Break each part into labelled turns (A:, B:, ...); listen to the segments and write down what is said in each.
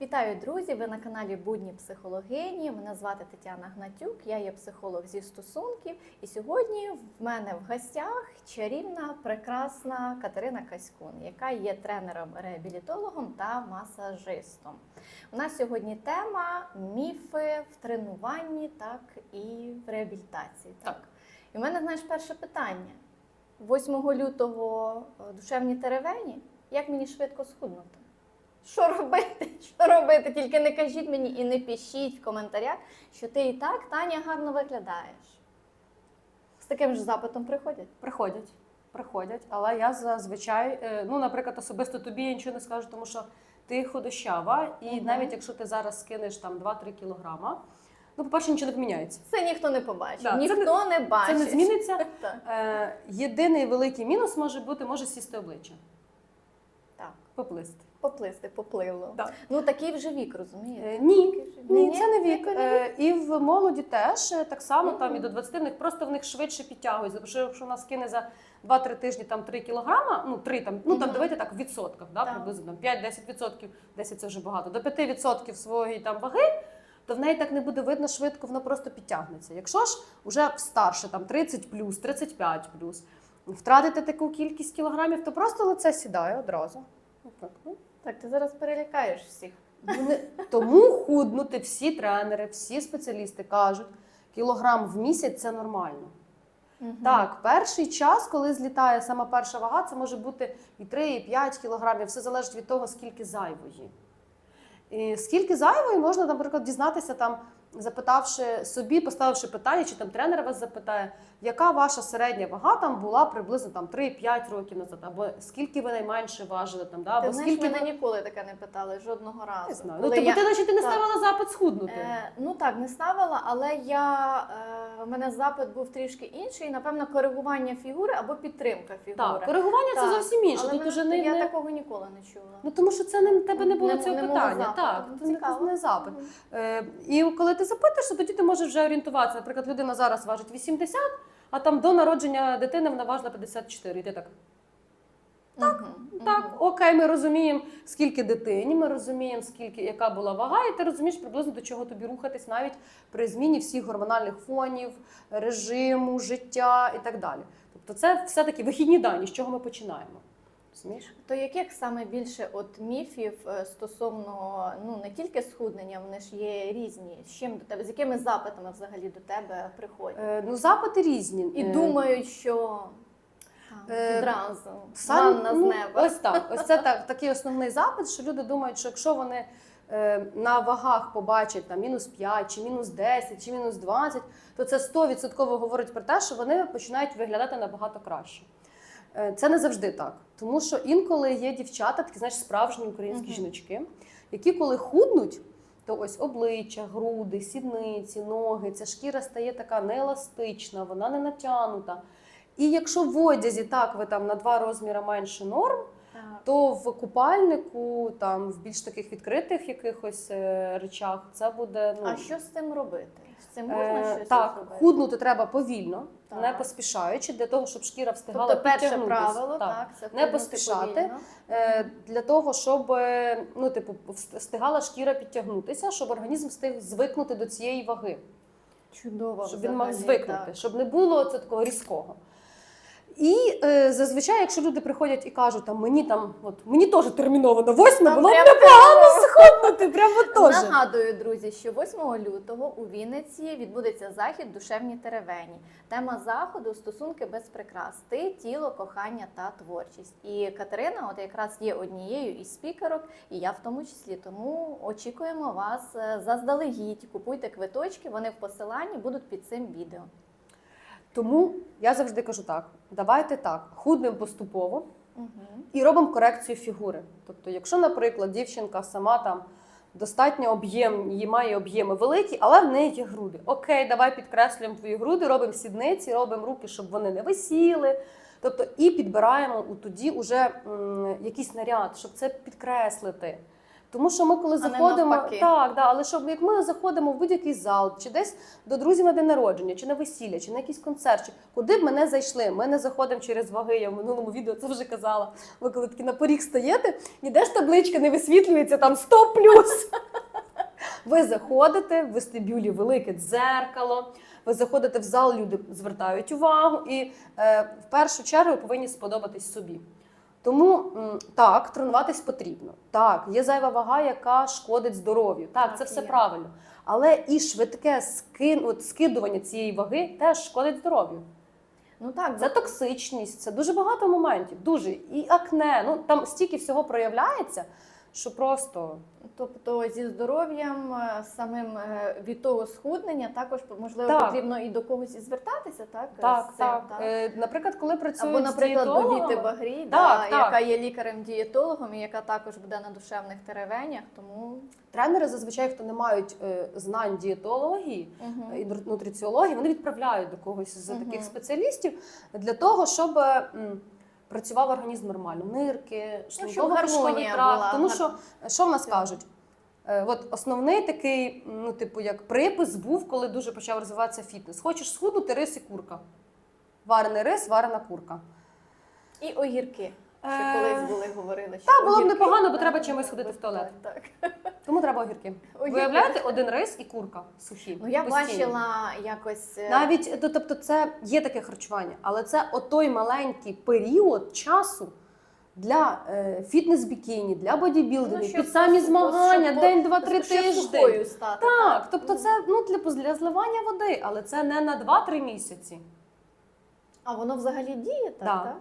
A: Вітаю, друзі! Ви на каналі Будні психологині. Мене звати Тетяна Гнатюк, я є психолог зі стосунків. І сьогодні в мене в гостях чарівна, прекрасна Катерина Каськун, яка є тренером-реабілітологом та масажистом. У нас сьогодні тема міфи в тренуванні, так і в реабілітації. Так. І в мене, знаєш, перше питання: 8 лютого е, душевні теревені. Як мені швидко схуднути? Що робити? Що робити? Тільки не кажіть мені і не пишіть в коментарях, що ти і так, Таня, гарно виглядаєш. З таким ж запитом приходять.
B: Приходять, приходять, але я зазвичай, е, ну, наприклад, особисто тобі я нічого не скажу, тому що ти худощава, і
A: Мгм.
B: навіть якщо ти зараз скинеш там 2-3 кілограма, ну, по-перше, нічого не поміняється.
A: Це ніхто не побачить,
B: Да, це
A: ніхто не, бачить.
B: Це не зміниться. Е, єдиний великий мінус може бути, може сісти обличчя. Поплисти.
A: Поплисти, попливло.
B: Так.
A: Ну такий вже вік, розумієте?
B: Е, ні, ні, це не вік. Е, І в молоді теж е, так само, там і до 20 в них просто в них швидше підтягується. Тому що якщо у нас кине за 2-3 тижні там 3 кілограма, ну 3 там, ну там давайте так в відсотках, да, приблизно там 5-10 відсотків, 10 це вже багато, до 5 відсотків своєї там ваги. То в неї так не буде видно швидко, воно просто підтягнеться. Якщо ж вже старше, там 30 плюс, 35 плюс, втратити таку кількість кілограмів, то просто лице сідає одразу. Отак, ну.
A: Так, ти зараз перелякаєш всіх.
B: Вони- Тому худнути всі тренери, всі спеціалісти кажуть, кілограм в місяць це нормально.
A: Мгм.
B: Так, перший час, коли злітає сама перша вага, це може бути і 3, і 5 кілограмів. Все залежить від того, скільки зайвої. І скільки зайвої можна, наприклад, дізнатися там, запитавши собі, поставивши питання, чи там тренер вас запитає, яка ваша середня вага там була приблизно там 3-5 років назад, або скільки ви найменше важили там, да,
A: Ти
B: або
A: знаєш,
B: скільки
A: мене
B: ви...
A: ніколи таке не питали жодного разу.
B: Не знаю. Ну,
A: Коли
B: тобто
A: я-
B: ти, значить, ти не
A: Так.
B: ставила запит схуднути.
A: Е, ну так, не ставила, але я е, у мене запит був трішки інший. Напевно, коригування фігури або підтримка фігури.
B: Так, коригування це
A: Так,
B: зовсім інше.
A: Але
B: Тут
A: мене-
B: уже не,
A: я
B: не...
A: такого ніколи не чула.
B: Ну тому що це не тебе не було
A: Не-
B: цього
A: не мого
B: питання.
A: запиту.
B: Так,
A: Ну,
B: це не,
A: цікаво.
B: не запит.
A: Мгм.
B: Е, і коли ти запитуєш, то тоді ти можеш вже орієнтуватися. Наприклад, людина зараз важить 80, а там до народження дитини вона важила 54. І ти так,
A: Так,
B: так, окей, ми розуміємо, скільки дитині, ми розуміємо, скільки яка була вага, і ти розумієш приблизно до чого тобі рухатись навіть при зміні всіх гормональних фонів, режиму, життя і так далі. Тобто, це все-таки вихідні дані, з чого ми починаємо. Розумієш?
A: То яких саме більше от міфів е, стосовно ну не тільки схуднення, вони ж є різні. З чим до тебе, з якими запитами взагалі до тебе приходять?
B: Е, ну, запити різні.
A: І
B: Е,
A: думають, що там,
B: Е, Сам,
A: манна з
B: ну,
A: неба.
B: Ось так. Ось це так, такий основний запит, що люди думають, що якщо вони е, на вагах побачать там, мінус 5, чи мінус 10, чи мінус 20, то це 100% говорить про те, що вони починають виглядати набагато краще. Е, Це не завжди так. Тому що інколи є дівчата, такі знаєш, справжні українські
A: Мгм.
B: жіночки, які коли худнуть, то ось обличчя, груди, сідниці, ноги, ця шкіра стає така нееластична, вона не натягнута. І якщо в одязі так ви там на два розміри менше норм,
A: Так.
B: то в купальнику, там в більш таких відкритих якихось е, речах, це буде ну
A: А що з цим робити? З цим можна
B: е,
A: щось
B: так,
A: зробити?
B: худнути треба повільно,
A: Так.
B: не поспішаючи, для того, щоб шкіра встигала
A: Тобто перше правило, так, це
B: Не поспішати.
A: повільно.
B: Е, для того, щоб ну, типу, встигала шкіра підтягнутися, щоб організм встиг звикнути до цієї ваги,
A: Чудово.
B: щоб він мав звикнути,
A: так.
B: щоб не було це такого різкого. І е, зазвичай, якщо люди приходять і кажуть, там мені там, от мені теж терміново на восьме,
A: Там
B: було б непогано схуднути, прямо теж.
A: Нагадую, друзі, що 8 лютого у Вінниці відбудеться захід Душевні теревені. Тема заходу стосунки без прикрас. Ти, тіло, кохання та творчість. І Катерина, от якраз є однією із спікерок, і я в тому числі. Тому очікуємо вас е, заздалегідь. Купуйте квиточки, вони в посиланні будуть під цим відео.
B: Тому я завжди кажу так: давайте так, худнемо поступово
A: Угу.
B: і робимо корекцію фігури. Тобто, якщо, наприклад, дівчинка сама там достатньо об'єм, її має об'єми великі, але в неї є груди. Окей, давай підкреслюємо твої груди, робимо сідниці, робимо руки, щоб вони не висіли. Тобто, і підбираємо у тоді уже м, якийсь наряд, щоб це підкреслити. Тому що ми, коли
A: А
B: заходимо, так, да, але щоб як ми заходимо в будь-який зал, чи десь до друзів на день народження, чи на весілля, чи на якийсь концерт, чи куди б ми не зайшли, ми не заходимо через ваги. Я в минулому відео це вже казала. Ви коли такі на поріг стаєте, ніде ж табличка не висвітлюється там 100 плюс. Ви заходите в вестибюлі велике дзеркало. Ви заходите в зал, люди звертають увагу, і е, в першу чергу ви повинні сподобатись собі. Тому так, тренуватись потрібно. Так, є зайва вага, яка шкодить здоров'ю. Так,
A: Так,
B: це все
A: є.
B: правильно. Але і швидке скин, от, скидування цієї ваги теж шкодить здоров'ю.
A: Ну так,
B: Це
A: бо-
B: токсичність, це дуже багато моментів. Дуже і акне. Ну там стільки всього проявляється, що просто
A: Тобто зі здоров'ям е, самим е, від того схуднення також можливо
B: Так.
A: потрібно і до когось і звертатися, так?
B: так,
A: цим,
B: так. Е, наприклад, коли працюють
A: Або, наприклад,
B: з
A: до Віти Багрій,
B: Так,
A: да,
B: так.
A: яка є лікарем-дієтологом і яка також буде на душевних теревенях. Тому
B: тренери зазвичай, хто не мають знань дієтології,
A: Мгм.
B: і нутр- нутриціології, вони відправляють до когось з
A: Мгм.
B: таких спеціалістів для того, щоб працював організм нормально, нирки,
A: щоб
B: шлунково-кишковий тракт.
A: була,
B: Тому що що в нас кажуть? Е, От основний такий, ну, типу, як припис був, коли дуже почав розвиватися фітнес. Хочеш схуднути рис і курка. Варений рис, варена курка.
A: і огірки. Ще
B: Е,
A: колись були говорили. Що
B: та, було б
A: огірки,
B: непогано, бо треба чимось ходити в туалет.
A: Так.
B: Тому треба огірки.
A: Огірки.
B: Виявляєте, один рис і курка сухі.
A: Ну я
B: постійно.
A: бачила якось е,
B: Навіть то- тобто, це є таке харчування, але це отой маленький період часу для е, фітнес-бікіні, для бодібілдингу,
A: ну, щоб
B: під самі
A: пос-
B: змагання,
A: щоб-
B: день, два, три
A: щоб сухою стати.
B: Так, тобто це ну для, для зливання води, але це не на 2-3 місяці.
A: А воно взагалі діє так?
B: Да.
A: так?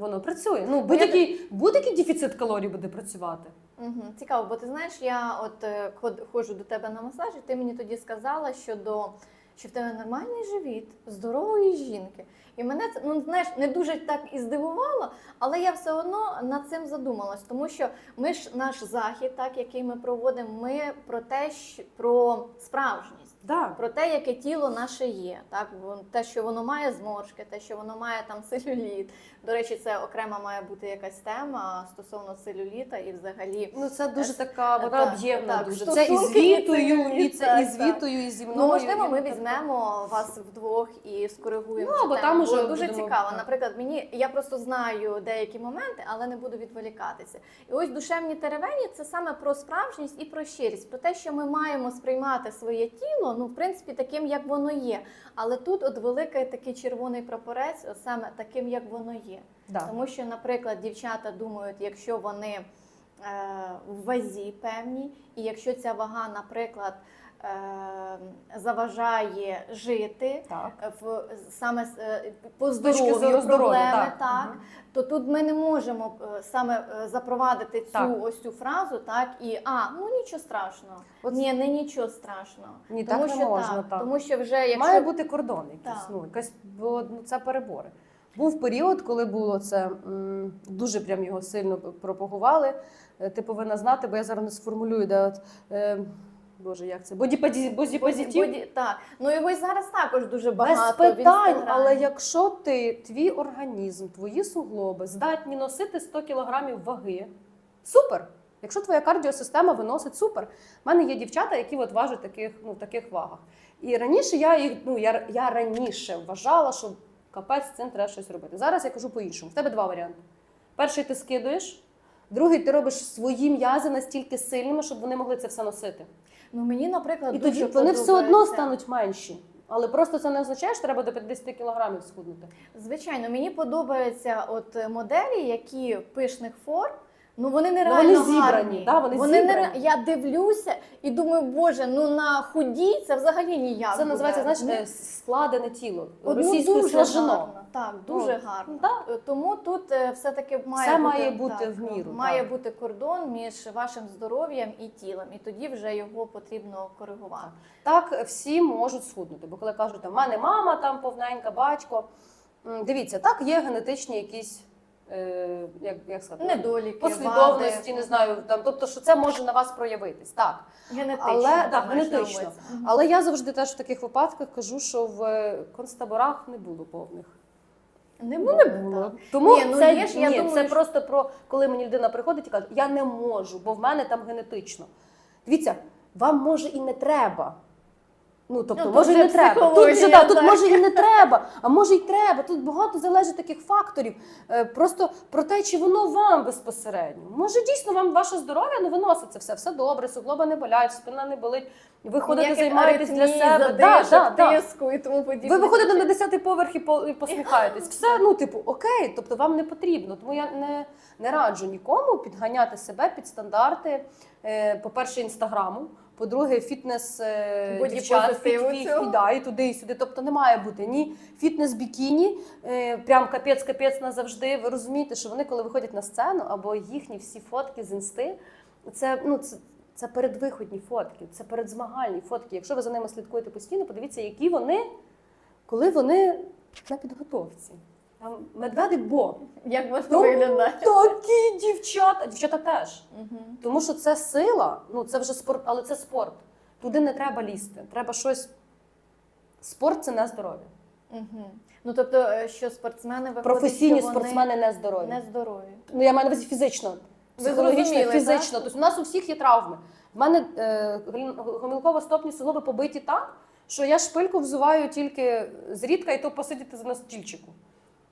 B: Воно працює. Ну будь-який будь-який дефіцит калорій буде працювати.
A: Угу. Цікаво, бо ти знаєш, я от е, ход- ходжу до тебе на масаж, і ти мені тоді сказала, що до що в тебе нормальний живіт здорової жінки. І мене це ну знаєш не дуже так і здивувало, але я все одно над цим задумалась, тому що ми ж наш захід, так який ми проводимо, ми про те, що про справжність.
B: Да.
A: Про те, яке тіло наше є, так те, що воно має зморшки, те, що воно має там целюліт. До речі, це окрема має бути якась тема стосовно целюліта і взагалі.
B: Ну це дуже така вона
A: так,
B: об'ємна.
A: так,
B: дуже це і звітою, і це і звітою, і зі мною.
A: Ну, можливо, ми візьмемо вас вдвох і скоригуємо.
B: Ну, або
A: тему.
B: там уже
A: дуже
B: будемо-
A: цікаво.
B: так.
A: Наприклад, мені я просто знаю деякі моменти, але не буду відволікатися. І ось душевні теревені це саме про справжність і про щирість, про те, що ми маємо сприймати своє тіло, ну в принципі, таким, як воно є. Але тут от великий такий червоний прапорець, от саме таким, як воно є.
B: Да.
A: Тому що, наприклад, дівчата думають, якщо вони е, в вазі певні, і якщо ця вага, наприклад, заважає жити
B: Так.
A: е, в саме е, по здоров'ю
B: зору здоров'я,
A: проблеми,
B: так.
A: так,
B: Мгм.
A: то тут ми не можемо е, саме е, запровадити цю
B: Так.
A: ось цю фразу, так і а ну нічого страшного.
B: От-
A: Ні, не нічого страшного.
B: Ні,
A: тому
B: так не
A: що
B: можна,
A: так,
B: так.
A: тому що вже якщо
B: Має бути кордон якийсь. Ну, якась, бо ну, це перебори. Був період, коли було це дуже прям його сильно пропагували. Е, Ти повинна знати, бо я зараз не сформулюю, де от. Боже, як це? Бодіпозі- Бодіпозитив?
A: Боді- так. Ну його й зараз також дуже
B: Без
A: багато. в
B: питань, але якщо ти, твій організм, твої суглоби здатні носити 100 кілограмів ваги, супер. Якщо твоя кардіосистема виносить супер. У мене є дівчата, які от важать таких, ну, в таких вагах. І раніше я їх, ну я, я раніше вважала, що капець з цим треба щось робити. Зараз я кажу по-іншому. В тебе два варіанти. Перший ти скидуєш, другий ти робиш свої м'язи настільки сильними, щоб вони могли це все носити.
A: Ну мені, наприклад,
B: І
A: дуже
B: тоді вони все одно стануть менші. Але просто це не означає, що треба до 50 кілограмів схуднути.
A: Звичайно, мені подобаються от моделі, які пишних форм. Ну вони
B: Ну,
A: нереально
B: вони зібрані,
A: гарні.
B: да, вони
A: нере-
B: зібрані.
A: Я дивлюся і думаю, боже, ну на худій це взагалі ніяк.
B: Це називається
A: буде.
B: знаєш,
A: Ну,
B: е, складене тіло.
A: от, ну,
B: Російською
A: дуже
B: сложено.
A: гарно. Так, дуже
B: Ну,
A: гарно.
B: да.
A: Е, Тому тут е, все-таки має
B: Все
A: бути,
B: має бути
A: так,
B: в міру,
A: Має
B: так.
A: бути кордон між вашим здоров'ям і тілом, і тоді вже його потрібно коригувати.
B: Так всі можуть схуднути. Бо коли кажуть, там, мене мама там повненька, батько. Дивіться, так є генетичні якісь, е, як, як сказати,
A: Недоліки,
B: послідовності,
A: вади.
B: не знаю, там, тобто, що це може на вас проявитись. Так.
A: Генетично.
B: Але,
A: на
B: генетично. Але я завжди теж в таких випадках кажу, що в е, концтаборах не було повних.
A: Не
B: Ну
A: було.
B: не було. Тому
A: Ні, ну,
B: це,
A: є ж, я
B: ні,
A: думаю,
B: це
A: що-
B: просто про коли мені людина приходить і каже, я не можу, бо в мене там генетично. Дивіться, вам може і не треба. Ну, тобто,
A: Ну,
B: може і не треба. Тут, вже, да, тут може і не треба, а може й треба. Тут багато залежить таких факторів. Е, Просто про те, чи воно вам безпосередньо. Може, дійсно вам ваше здоров'я не виноситься все, все добре, суглоба не болять, спина не болить. Ви ходите, займаєтесь для себе. Да, да, да.
A: тиску і тому подібне.
B: Ви виходите на 10-й поверх і посміхаєтесь. Все, ну, типу, окей, тобто вам не потрібно. Тому я не, не раджу нікому підганяти себе під стандарти, е, по-перше, інстаграму. По-друге, фітнес е, дівчат,
A: Бодіпозитиву
B: фіт,
A: цього.
B: і, да, і туди, і сюди. Тобто не має бути ні фітнес бікіні, е, прям капець-капець назавжди. Ви розумієте, що вони, коли виходять на сцену, або їхні всі фотки з інсти, це, ну, це, це передвиходні фотки, це передзмагальні фотки. Якщо ви за ними слідкуєте постійно, подивіться, які вони, коли вони на підготовці. Там медведик бо.
A: Як воно
B: Ну,
A: виглядає?
B: Такі дівчата, дівчата теж.
A: Мгм.
B: Тому що це сила, ну це вже спорт, але це спорт. Туди не треба лізти. Треба щось. Спорт це не здоров'я.
A: Мгм. Ну тобто, е, що спортсмени виходить,
B: Професійні
A: що вони
B: спортсмени не здорові.
A: не здорові.
B: Ну я маю на увазі фізично. Психологічно,
A: зрозуміли,
B: фізично.
A: так?
B: Тобто у нас у всіх є травми. В мене е, гомілково-стопні суглоби побиті так, що я шпильку взуваю тільки зрідка, і то посидіти на стільчику.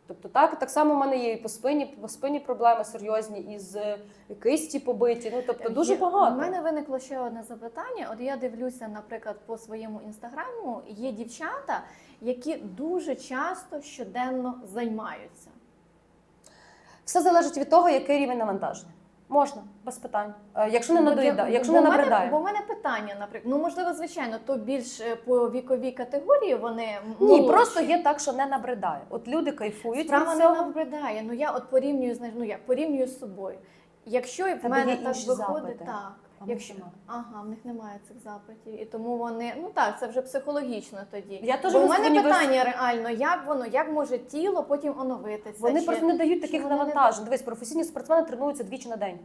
B: Тобто так, так само в мене є і по спині, по спині проблеми серйозні, і з кисті побиті. Ну тобто дуже багато.
A: У мене виникло ще одне запитання. От я дивлюся, наприклад, по своєму інстаграму є дівчата, які дуже часто щоденно займаються.
B: Все залежить від того, який рівень навантаження. Можна, без питань. Е, Якщо не
A: Бо
B: надоїдає, якщо
A: бо
B: не набридає.
A: Бо в мене питання, наприклад, ну можливо, звичайно, то більш е, по віковій категорії вони
B: Ні,
A: молодші.
B: просто є так, що не набридає. От люди кайфують
A: Справа
B: від
A: не набридає. Ну я от порівнюю з ну я порівнюю з собою. Якщо в мене так виходить,
B: запити,
A: так.
B: А
A: Якщо
B: немає.
A: ага, в них немає цих запитів, і тому вони ну так, це вже психологічно тоді.
B: Я теж
A: Бо
B: в
A: мене
B: універс-
A: питання реально, як воно, як може тіло потім оновитися?
B: Вони
A: чи-
B: просто не дають таких
A: вони не
B: навантажень. Дивись, професійні спортсмени тренуються двічі на день.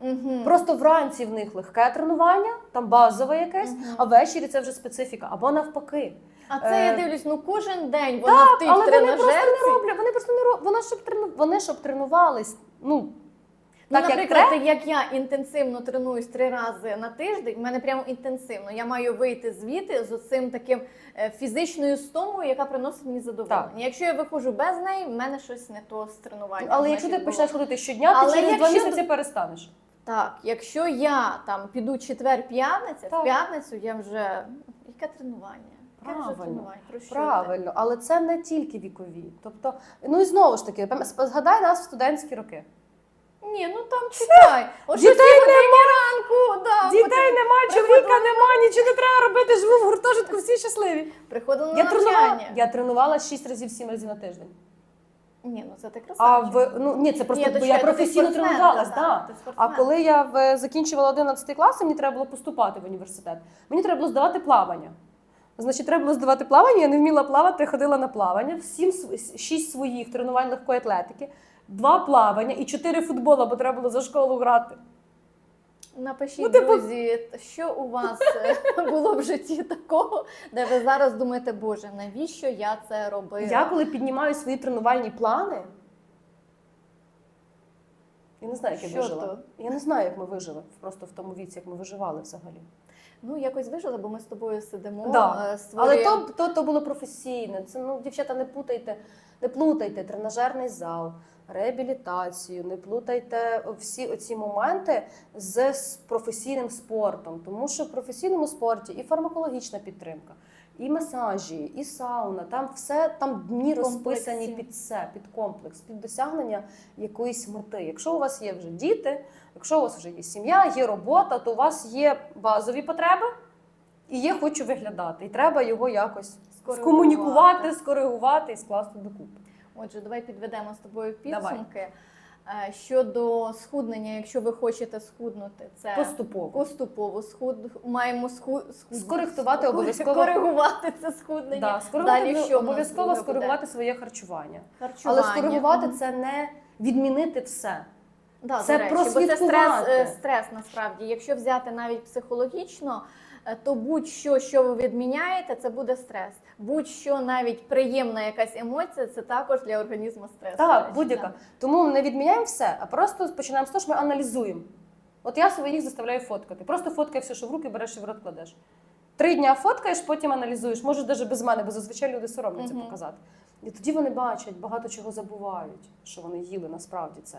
A: Мгм.
B: Просто вранці в них легке тренування, там базове якесь,
A: Мгм.
B: а ввечері це вже специфіка. Або навпаки.
A: А це я
B: Е,
A: дивлюсь, ну кожен день воно в тій
B: Але вони просто
A: тренажерці.
B: не роблять. Вони просто не роблять. Вони щоб трену... вони щоб тренувались. Ну
A: Ну,
B: так як
A: наприклад,
B: треба.
A: як я інтенсивно тренуюсь три рази на тиждень, в мене прямо інтенсивно. Я маю вийти звідти з цим таким е, фізичною стомою, яка приносить мені задоволення. Якщо я виходжу без неї, в мене щось не то з тренуванням.
B: Але якщо ти почнеш ходити щодня,
A: Але
B: ти через два місяці перестанеш.
A: так, якщо я там піду четвер-п'ятниця,
B: Так.
A: в п'ятницю я вже яке тренування?
B: Правильно, Правильно, але це не тільки вікові. Тобто, ну і знову ж таки, згадай нас в студентські роки.
A: Ні, ну там чекай. О
B: Дітей
A: годині ранку, да,
B: Дітей нема, чоловіка нема, нічого не треба робити. Живу в гуртожитку, всі щасливі.
A: приходила на
B: Я тренувала,
A: навчання.
B: я тренувала 6 разів 7 разів на тиждень.
A: Ні, ну це ти красавчик.
B: А в ну ні, це просто
A: Ні,
B: бо я
A: ти
B: професійно тренувалась.
A: та,
B: Да.
A: ти спортсмен.
B: А коли я в закінчувала 11 клас, мені треба було поступати в університет. Мені треба було здавати плавання. Значить, треба було здавати плавання. Я не вміла плавати, ходила на плавання. Сім св- шість своїх тренувань легкої атлетики, два плавання і чотири футбола, бо треба було за школу грати.
A: Напишіть,
B: Ну, типу-
A: друзі, що у вас е, було в житті такого, де ви зараз думаєте, Боже, навіщо я це робила?
B: Я коли піднімаю свої тренувальні плани. Я не знаю, як я вижила.
A: то?
B: Я не знаю, як ми вижили просто в тому віці, як ми виживали взагалі.
A: Ну, якось вижила, бо ми з тобою сидимо.
B: Да.
A: е,
B: Але то, то, то було професійне. Це ну, дівчата, не плутайте, не плутайте тренажерний зал, реабілітацію, не плутайте всі оці моменти з професійним спортом. Тому що в професійному спорті і фармакологічна підтримка, і масажі, і сауна, там все там дні розписані під це, під комплекс, під досягнення якоїсь мети. Якщо у вас є вже діти, якщо у вас вже є сім'я, є робота, то у вас є базові потреби. І є хочу виглядати, і треба його якось
A: Скоригувати.
B: скомунікувати, скоригувати і скласти докупи.
A: Отже, давай підведемо з тобою підсумки. Е, Щодо схуднення, якщо ви хочете схуднути, це
B: Поступово.
A: поступово схуд... маємо сху... схуд...
B: Скоректувати обов'язково.
A: Коригувати це схуднення.
B: Да, скоригувати,
A: Далі що
B: обов'язково скоригувати своє харчування.
A: Харчування.
B: Але скоригувати
A: Мгм.
B: це не відмінити все.
A: Да,
B: Це
A: речі, бо це стрес, е, стрес насправді. Якщо взяти навіть психологічно, то будь-що, що ви відміняєте, це буде стрес. Будь-що навіть приємна якась емоція, це також для організму стрес.
B: Так, будь-яка. Тому не відміняємо все, а просто починаємо з того, що ми аналізуємо. От я своїх заставляю фоткати. Просто фоткай все, що в руки береш і в рот кладеш. Три дня фоткаєш, потім аналізуєш. Можеш навіть без мене, бо зазвичай люди соромляться
A: Мгм.
B: показати. І тоді вони бачать, багато чого забувають, що вони їли насправді це.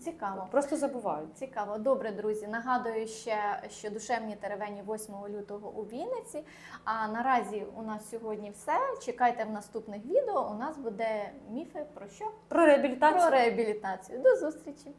A: Цікаво.
B: Просто забувають.
A: Цікаво, добре, друзі. Нагадую ще, що душевні теревені 8 лютого у Вінниці. А наразі у нас сьогодні все. Чекайте в наступних відео. У нас буде міфи про що?
B: Про реабілітацію.
A: Про реабілітацію. До зустрічі!